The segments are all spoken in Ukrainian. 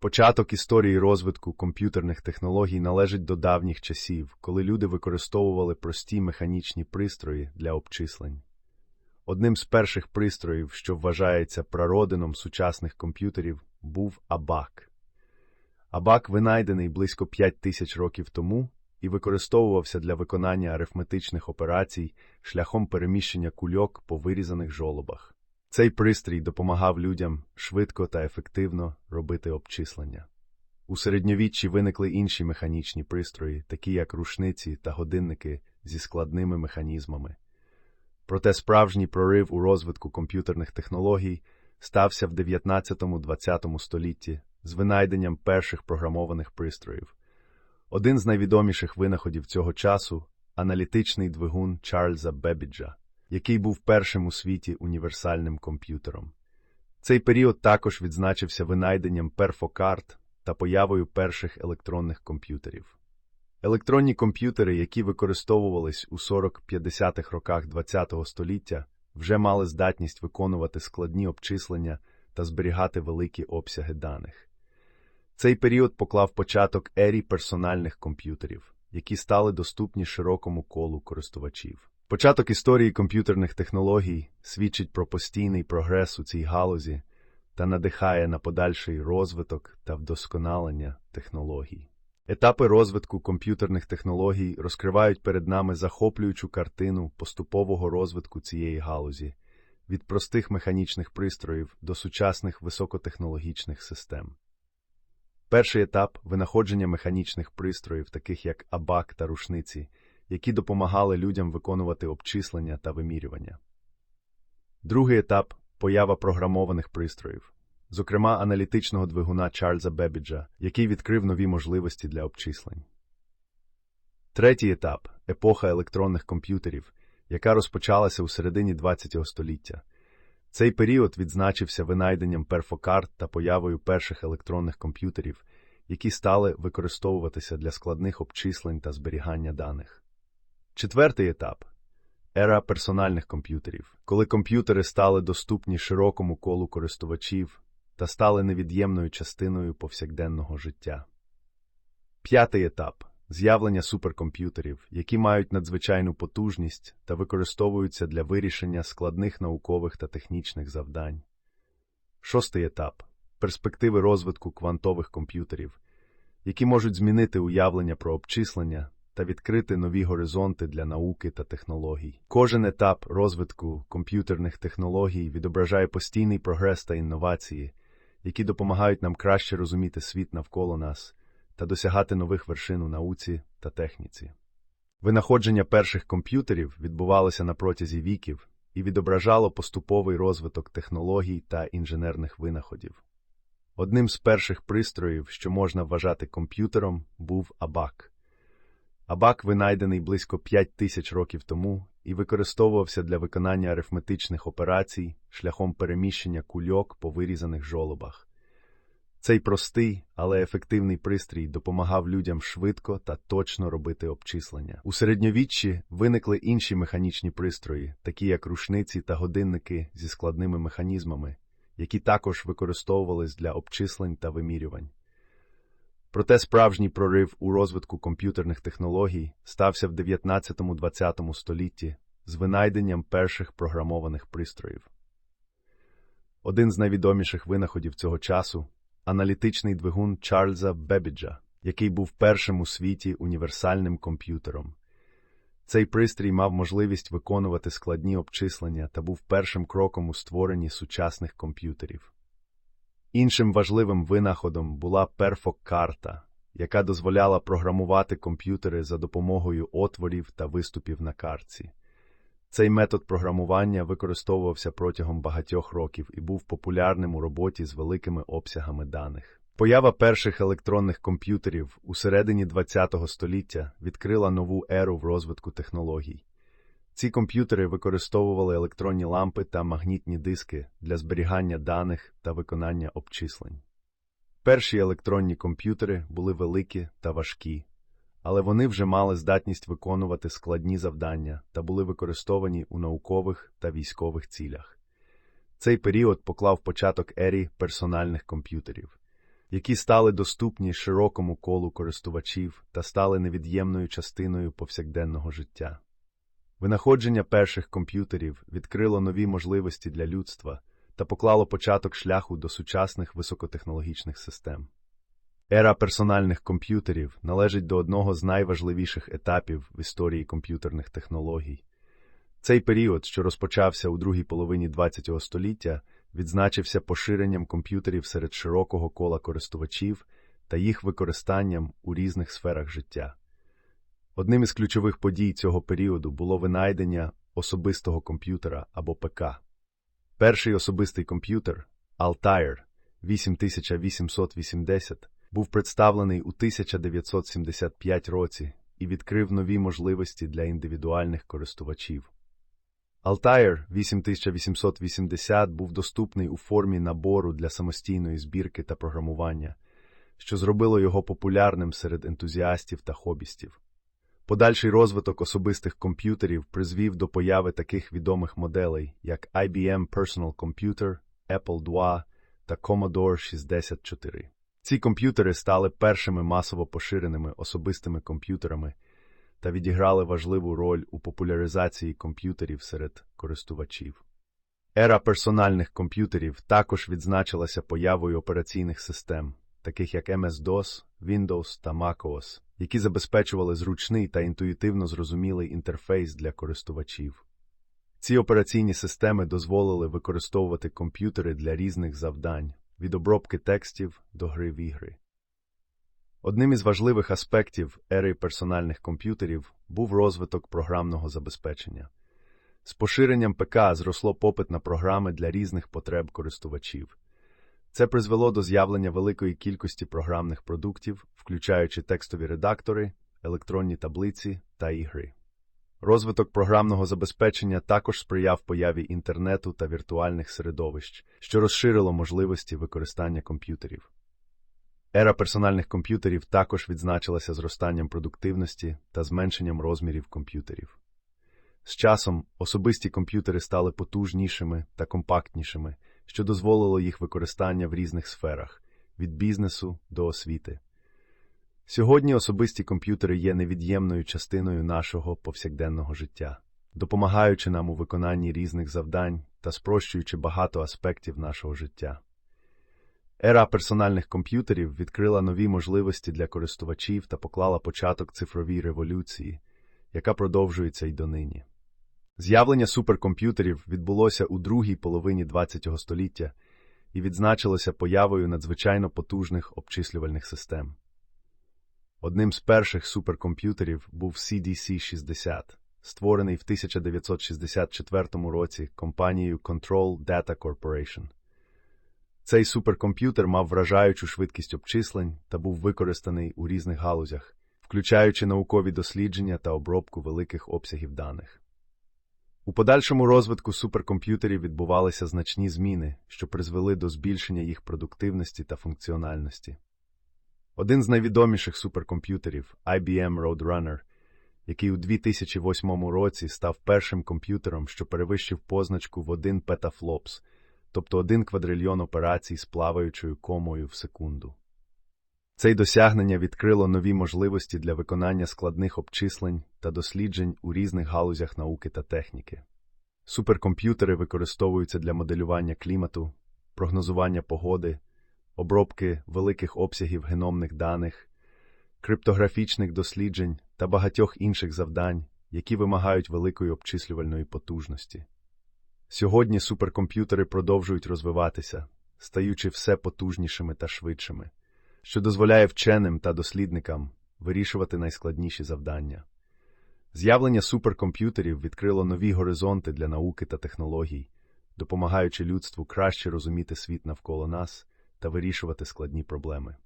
Початок історії розвитку комп'ютерних технологій належить до давніх часів, коли люди використовували прості механічні пристрої для обчислень. Одним з перших пристроїв, що вважається прародином сучасних комп'ютерів, був абак. Абак винайдений близько 5 тисяч років тому і використовувався для виконання арифметичних операцій шляхом переміщення кульок по вирізаних жолобах. Цей пристрій допомагав людям швидко та ефективно робити обчислення. У середньовіччі виникли інші механічні пристрої, такі як рушниці та годинники зі складними механізмами. Проте справжній прорив у розвитку комп'ютерних технологій стався в 19-20 столітті з винайденням перших програмованих пристроїв. Один з найвідоміших винаходів цього часу аналітичний двигун Чарльза Бебіджа, який був першим у світі універсальним комп'ютером. Цей період також відзначився винайденням перфокарт та появою перших електронних комп'ютерів. Електронні комп'ютери, які використовувались у 40-50-х роках ХХ століття, вже мали здатність виконувати складні обчислення та зберігати великі обсяги даних. Цей період поклав початок ері персональних комп'ютерів, які стали доступні широкому колу користувачів. Початок історії комп'ютерних технологій свідчить про постійний прогрес у цій галузі та надихає на подальший розвиток та вдосконалення технологій. Етапи розвитку комп'ютерних технологій розкривають перед нами захоплюючу картину поступового розвитку цієї галузі від простих механічних пристроїв до сучасних високотехнологічних систем. Перший етап винаходження механічних пристроїв, таких як абак та рушниці, які допомагали людям виконувати обчислення та вимірювання. Другий етап поява програмованих пристроїв, зокрема аналітичного двигуна Чарльза Бебіджа, який відкрив нові можливості для обчислень. Третій етап епоха електронних комп'ютерів, яка розпочалася у середині ХХ століття. Цей період відзначився винайденням перфокарт та появою перших електронних комп'ютерів, які стали використовуватися для складних обчислень та зберігання даних. Четвертий етап ера персональних комп'ютерів, коли комп'ютери стали доступні широкому колу користувачів та стали невід'ємною частиною повсякденного життя. П'ятий етап з'явлення суперкомп'ютерів, які мають надзвичайну потужність та використовуються для вирішення складних наукових та технічних завдань. Шостий етап перспективи розвитку квантових комп'ютерів, які можуть змінити уявлення про обчислення та відкрити нові горизонти для науки та технологій. Кожен етап розвитку комп'ютерних технологій відображає постійний прогрес та інновації, які допомагають нам краще розуміти світ навколо нас та досягати нових вершин у науці та техніці. Винаходження перших комп'ютерів відбувалося на протязі віків і відображало поступовий розвиток технологій та інженерних винаходів. Одним з перших пристроїв, що можна вважати комп'ютером, був абак. Абак винайдений близько 5 тисяч років тому і використовувався для виконання арифметичних операцій шляхом переміщення кульок по вирізаних жолобах. Цей простий, але ефективний пристрій допомагав людям швидко та точно робити обчислення. У середньовіччі виникли інші механічні пристрої, такі як рушниці та годинники зі складними механізмами, які також використовувались для обчислень та вимірювань. Проте справжній прорив у розвитку комп'ютерних технологій стався в 19-20 столітті з винайденням перших програмованих пристроїв. Один з найвідоміших винаходів цього часу аналітичний двигун Чарльза Бебіджа, який був першим у світі універсальним комп'ютером. Цей пристрій мав можливість виконувати складні обчислення та був першим кроком у створенні сучасних комп'ютерів. Іншим важливим винаходом була перфокарта, яка дозволяла програмувати комп'ютери за допомогою отворів та виступів на картці. Цей метод програмування використовувався протягом багатьох років і був популярним у роботі з великими обсягами даних. Поява перших електронних комп'ютерів у середині ХХ століття відкрила нову еру в розвитку технологій. Ці комп'ютери використовували електронні лампи та магнітні диски для зберігання даних та виконання обчислень. Перші електронні комп'ютери були великі та важкі, але вони вже мали здатність виконувати складні завдання та були використовані у наукових та військових цілях. Цей період поклав початок ері персональних комп'ютерів, які стали доступні широкому колу користувачів та стали невід'ємною частиною повсякденного життя. Винаходження перших комп'ютерів відкрило нові можливості для людства та поклало початок шляху до сучасних високотехнологічних систем. Ера персональних комп'ютерів належить до одного з найважливіших етапів в історії комп'ютерних технологій. Цей період, що розпочався у другій половині ХХ століття, відзначився поширенням комп'ютерів серед широкого кола користувачів та їх використанням у різних сферах життя. Одним із ключових подій цього періоду було винайдення особистого комп'ютера або ПК. Перший особистий комп'ютер Altair 8880 був представлений у 1975 році і відкрив нові можливості для індивідуальних користувачів. Altair 8880 був доступний у формі набору для самостійної збірки та програмування, що зробило його популярним серед ентузіастів та хобістів. Подальший розвиток особистих комп'ютерів призвів до появи таких відомих моделей, як IBM Personal Computer, Apple II та Commodore 64. Ці комп'ютери стали першими масово поширеними особистими комп'ютерами та відіграли важливу роль у популяризації комп'ютерів серед користувачів. Ера персональних комп'ютерів також відзначилася появою операційних систем, таких як MS-DOS, Windows та MacOS, які забезпечували зручний та інтуїтивно зрозумілий інтерфейс для користувачів. Ці операційні системи дозволили використовувати комп'ютери для різних завдань від обробки текстів до гри в ігри. Одним із важливих аспектів ери персональних комп'ютерів був розвиток програмного забезпечення. З поширенням ПК зросло попит на програми для різних потреб користувачів. Це призвело до з'явлення великої кількості програмних продуктів, включаючи текстові редактори, електронні таблиці та ігри. Розвиток програмного забезпечення також сприяв появі інтернету та віртуальних середовищ, що розширило можливості використання комп'ютерів. Ера персональних комп'ютерів також відзначилася зростанням продуктивності та зменшенням розмірів комп'ютерів. З часом особисті комп'ютери стали потужнішими та компактнішими, що дозволило їх використання в різних сферах від бізнесу до освіти. Сьогодні особисті комп'ютери є невід'ємною частиною нашого повсякденного життя, допомагаючи нам у виконанні різних завдань та спрощуючи багато аспектів нашого життя. Ера персональних комп'ютерів відкрила нові можливості для користувачів та поклала початок цифровій революції, яка продовжується й донині. З'явлення суперкомп'ютерів відбулося у другій половині ХХ століття і відзначилося появою надзвичайно потужних обчислювальних систем. Одним з перших суперкомп'ютерів був CDC-60, створений в 1964 році компанією Control Data Corporation. Цей суперкомп'ютер мав вражаючу швидкість обчислень та був використаний у різних галузях, включаючи наукові дослідження та обробку великих обсягів даних. У подальшому розвитку суперкомп'ютерів відбувалися значні зміни, що призвели до збільшення їх продуктивності та функціональності. Один з найвідоміших суперкомп'ютерів IBM Roadrunner, який у 2008 році став першим комп'ютером, що перевищив позначку в 1 петафлопс, тобто 1 квадрильйон операцій з плаваючою комою в секунду. Це досягнення відкрило нові можливості для виконання складних обчислень та досліджень у різних галузях науки та техніки. Суперкомп'ютери використовуються для моделювання клімату, прогнозування погоди, обробки великих обсягів геномних даних, криптографічних досліджень та багатьох інших завдань, які вимагають великої обчислювальної потужності. Сьогодні суперкомп'ютери продовжують розвиватися, стаючи все потужнішими та швидшими що дозволяє вченим та дослідникам вирішувати найскладніші завдання. З'явлення суперкомп'ютерів відкрило нові горизонти для науки та технологій, допомагаючи людству краще розуміти світ навколо нас та вирішувати складні проблеми.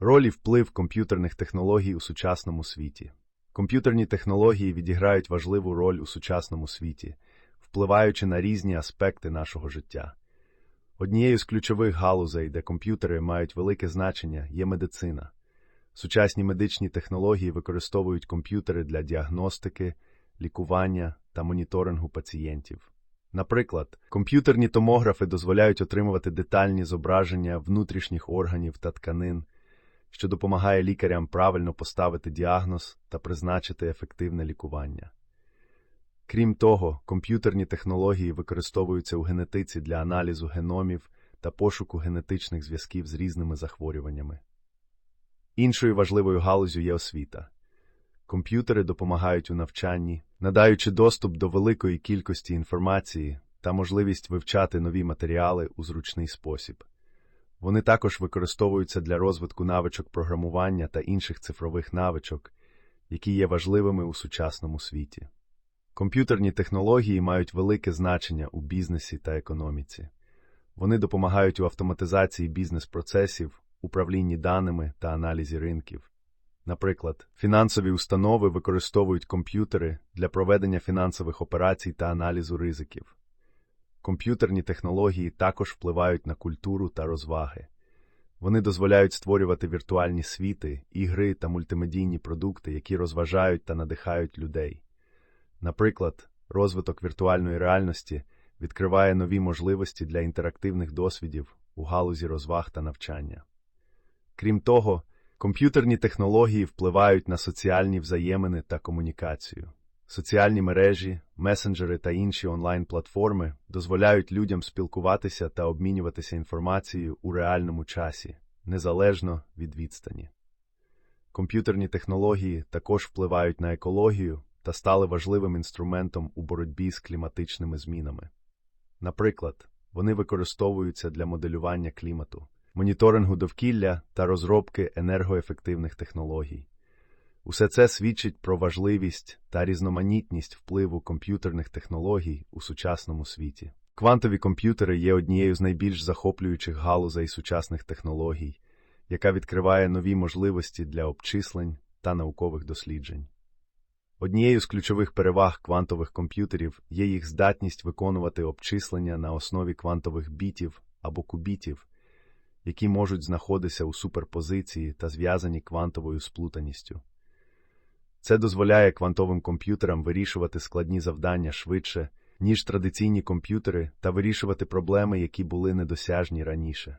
Роль і вплив комп'ютерних технологій у сучасному світі. Комп'ютерні технології відіграють важливу роль у сучасному світі, впливаючи на різні аспекти нашого життя. Однією з ключових галузей, де комп'ютери мають велике значення, є медицина. Сучасні медичні технології використовують комп'ютери для діагностики, лікування та моніторингу пацієнтів. Наприклад, комп'ютерні томографи дозволяють отримувати детальні зображення внутрішніх органів та тканин, що допомагає лікарям правильно поставити діагноз та призначити ефективне лікування. Крім того, комп'ютерні технології використовуються у генетиці для аналізу геномів та пошуку генетичних зв'язків з різними захворюваннями. Іншою важливою галузю є освіта. Комп'ютери допомагають у навчанні, надаючи доступ до великої кількості інформації та можливість вивчати нові матеріали у зручний спосіб. Вони також використовуються для розвитку навичок програмування та інших цифрових навичок, які є важливими у сучасному світі. Комп'ютерні технології мають велике значення у бізнесі та економіці. Вони допомагають у автоматизації бізнес-процесів, управлінні даними та аналізі ринків. Наприклад, фінансові установи використовують комп'ютери для проведення фінансових операцій та аналізу ризиків. Комп'ютерні технології також впливають на культуру та розваги. Вони дозволяють створювати віртуальні світи, ігри та мультимедійні продукти, які розважають та надихають людей. Наприклад, розвиток віртуальної реальності відкриває нові можливості для інтерактивних досвідів у галузі розваг та навчання. Крім того, комп'ютерні технології впливають на соціальні взаємини та комунікацію. Соціальні мережі, месенджери та інші онлайн-платформи дозволяють людям спілкуватися та обмінюватися інформацією у реальному часі, незалежно від відстані. Комп'ютерні технології також впливають на екологію та стали важливим інструментом у боротьбі з кліматичними змінами. Наприклад, вони використовуються для моделювання клімату, моніторингу довкілля та розробки енергоефективних технологій. Усе це свідчить про важливість та різноманітність впливу комп'ютерних технологій у сучасному світі. Квантові комп'ютери є однією з найбільш захоплюючих галузей сучасних технологій, яка відкриває нові можливості для обчислень та наукових досліджень. Однією з ключових переваг квантових комп'ютерів є їх здатність виконувати обчислення на основі квантових бітів або кубітів, які можуть знаходитися у суперпозиції та зв'язані квантовою сплутаністю. Це дозволяє квантовим комп'ютерам вирішувати складні завдання швидше, ніж традиційні комп'ютери, та вирішувати проблеми, які були недосяжні раніше.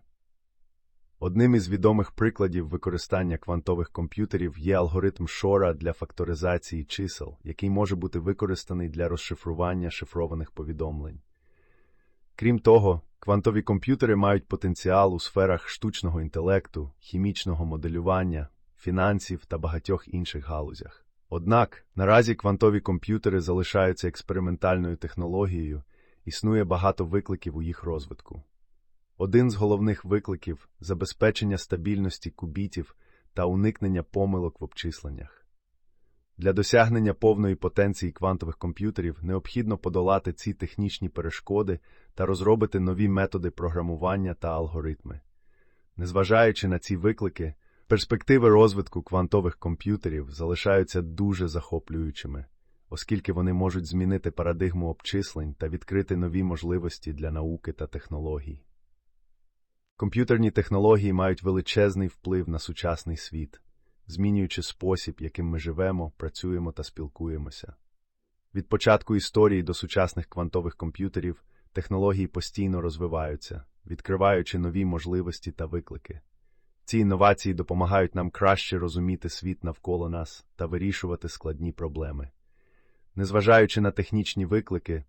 Одним із відомих прикладів використання квантових комп'ютерів є алгоритм Шора для факторизації чисел, який може бути використаний для розшифрування шифрованих повідомлень. Крім того, квантові комп'ютери мають потенціал у сферах штучного інтелекту, хімічного моделювання, фінансів та багатьох інших галузях. Однак наразі квантові комп'ютери залишаються експериментальною технологією, існує багато викликів у їх розвитку. Один з головних викликів забезпечення стабільності кубітів та уникнення помилок в обчисленнях. Для досягнення повної потенції квантових комп'ютерів необхідно подолати ці технічні перешкоди та розробити нові методи програмування та алгоритми. Незважаючи на ці виклики, перспективи розвитку квантових комп'ютерів залишаються дуже захоплюючими, оскільки вони можуть змінити парадигму обчислень та відкрити нові можливості для науки та технологій. Комп'ютерні технології мають величезний вплив на сучасний світ, змінюючи спосіб, яким ми живемо, працюємо та спілкуємося. Від початку історії до сучасних квантових комп'ютерів технології постійно розвиваються, відкриваючи нові можливості та виклики. Ці інновації допомагають нам краще розуміти світ навколо нас та вирішувати складні проблеми. Незважаючи на технічні виклики,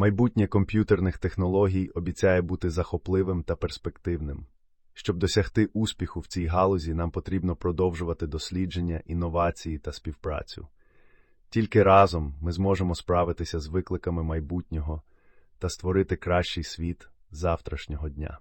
Майбутнє комп'ютерних технологій обіцяє бути захопливим та перспективним. Щоб досягти успіху в цій галузі, нам потрібно продовжувати дослідження, інновації та співпрацю. Тільки разом ми зможемо справитися з викликами майбутнього та створити кращий світ завтрашнього дня.